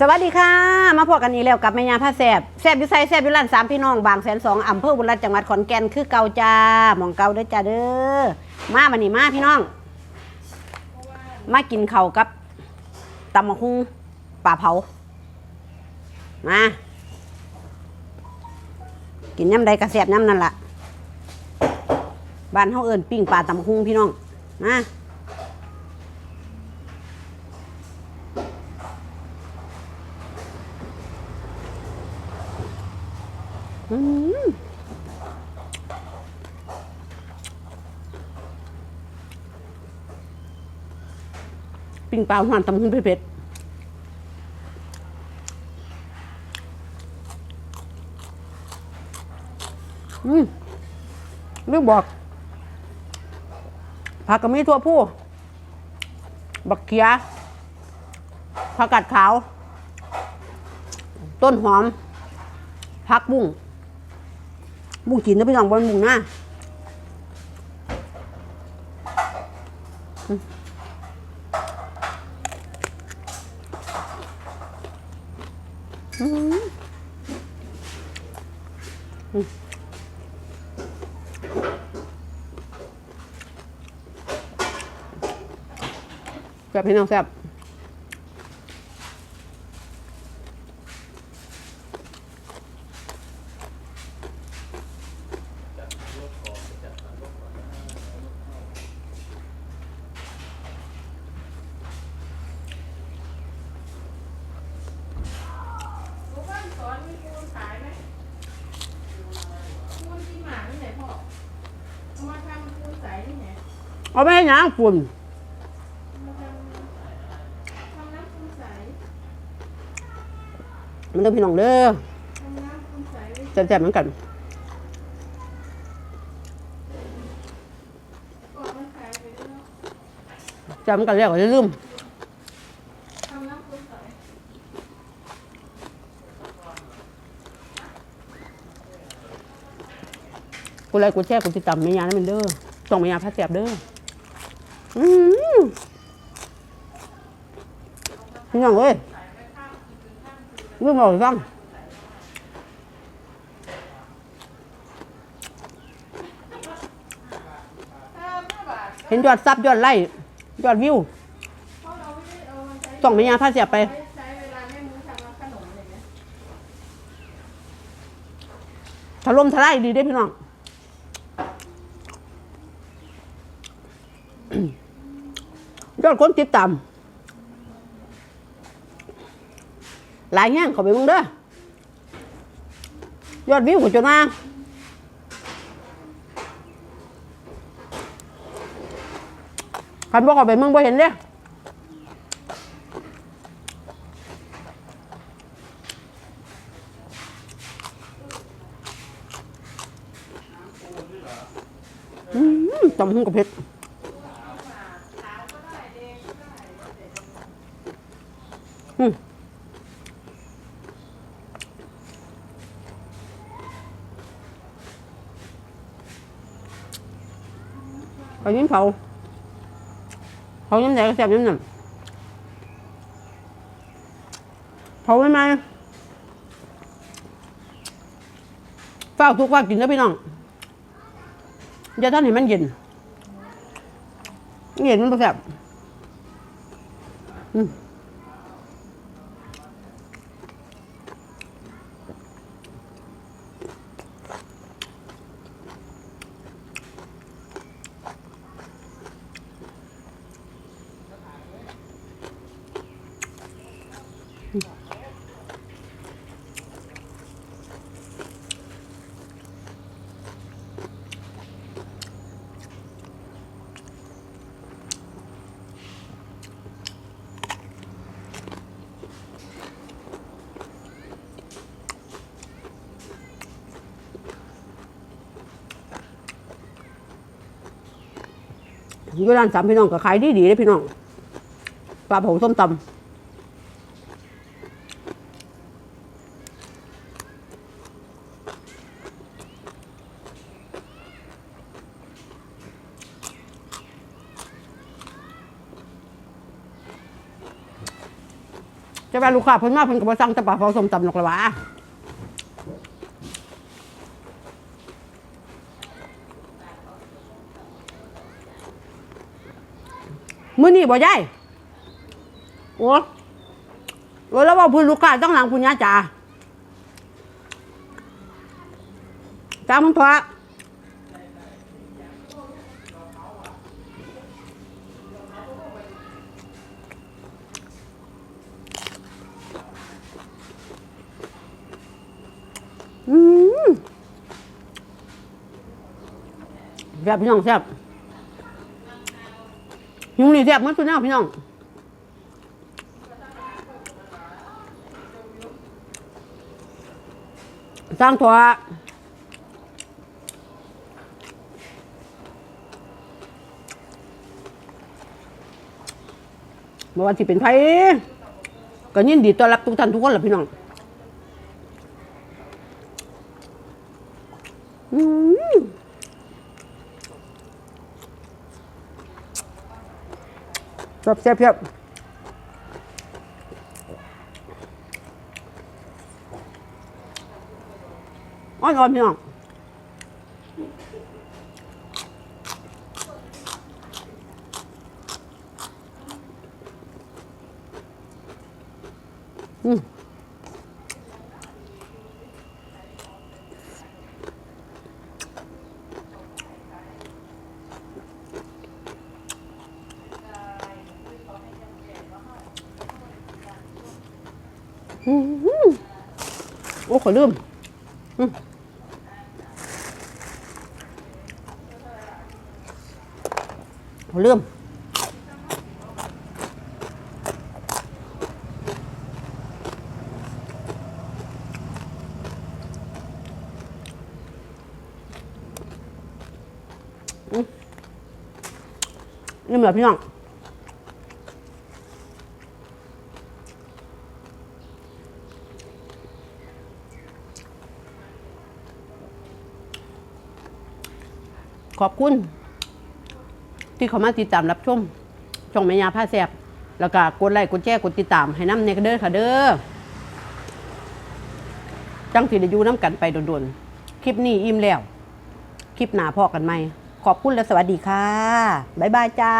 สวัสดีค่ะ มาพบกันอีกแล้วกับแม่ยาผ้าแสบแสบอยู่ไซแสบอยู่ร้านสามพี่น้องบางแสนสองอำเภอบุรีรัมย์จังหวัดขอนแก่นคือเกาจ้าหมองเกาเด้อจ้าเด้อมาบันนี้มาพี่น้อง มากินเข้าวกับตำมะฮุ่งปลาเผามากินย่ำใดกระแสบย่ำนั่นล่ะบ้านเฮาเอิญปิ้งปลาตำมะฮุ่งพี่น้องมา ปิ้งปลาหวานตำมุ้งเผ็ดๆอืมเรื่องบอกผักกะมีทั่วผู้ บักเขียผักกัดขาว ต้นหอมผักบุ้ง บุ้งจีนนะพี่น้องบนบุ้งหน้าอืมอืมอืมแซ่บพี่น้องแซ่บ เอาไปให้หยังฝุ่นมันเด้องพี่น้องเด้อแซ่บๆเหมือนกันจำกันแล้วก็อย่าลืมกูไลค์กูแชร์กูติดตามแม่ยนะมันเด้อส่งแม่ยพัดแสบเด้อ อืมพี่น้องเอ้ยเรื่องบอกให้ฟังเห็นยอดซับยอดไล่ยอดวิวส่องแม่ยาพัดแสบไปใช้เวลาแม่มูทำขนมอะไรเงี้ยถล่มทลายดีได้พี่น้อง ยอดคนติดตามหลายแห้งเขาไปมึงเด้อยอดวิวก็จนมาคันบอกเขาไปมึงบ่เห็นเด้อืมตำหุ่งกับเผ็ด มไปยิ้มเผาเผายิ้มไหนก็แซ่บยิ้มหนั่นเผาไม่ไหมเฝ้าทุกว่ากินนะพี่น้องอย่าท่านเห็นมันเย็นเย็นมันประแสบอืม อยู่ร้านสามพี่น้องก็ขายดีดีเลยพี่น้องปลาผาส้มตำจะไปลูกค้าเพิ่นมาเพิ่นก็บ่สั่งแต่ปลาผาส้มตำหรอกละวะ มื้อนี้บ่ยายโอ้โอ้แล้วว่าพุ่นลูกค้าต้องหลังพุ่นยาจ๋าจ้ามึงพออืมแซ่บพี่น้องแซ่บ ยุงนี่แซ่บเหมือนตัวแนวพี่น้องสร้างถั่วมื่อวันที่เป็นไผก็ยินดีต้อนรับทุกท่านทุกคนแหละพี่น้องอืม แซ่บแซ่บแซ่บอ่อนๆพี่น้อง โอ้ขอลืมขอลืมอืมลืมเหรอพี่น้อง ขอบคุณ ที่เขามาติดตามรับชมช่องแม่ยาผ้าแสบแล้วก็กดไลค์กดแชร์กดติดตามให้น้ำเนกเด้อค่ะเด้อจังสีได้อยู่น้ำกันไปโดนๆคลิปนี้อิ่มแล้ว คลิปหน้าพอกันไหมขอบคุณและสวัสดีค่ะ บ๊ายบายจ้า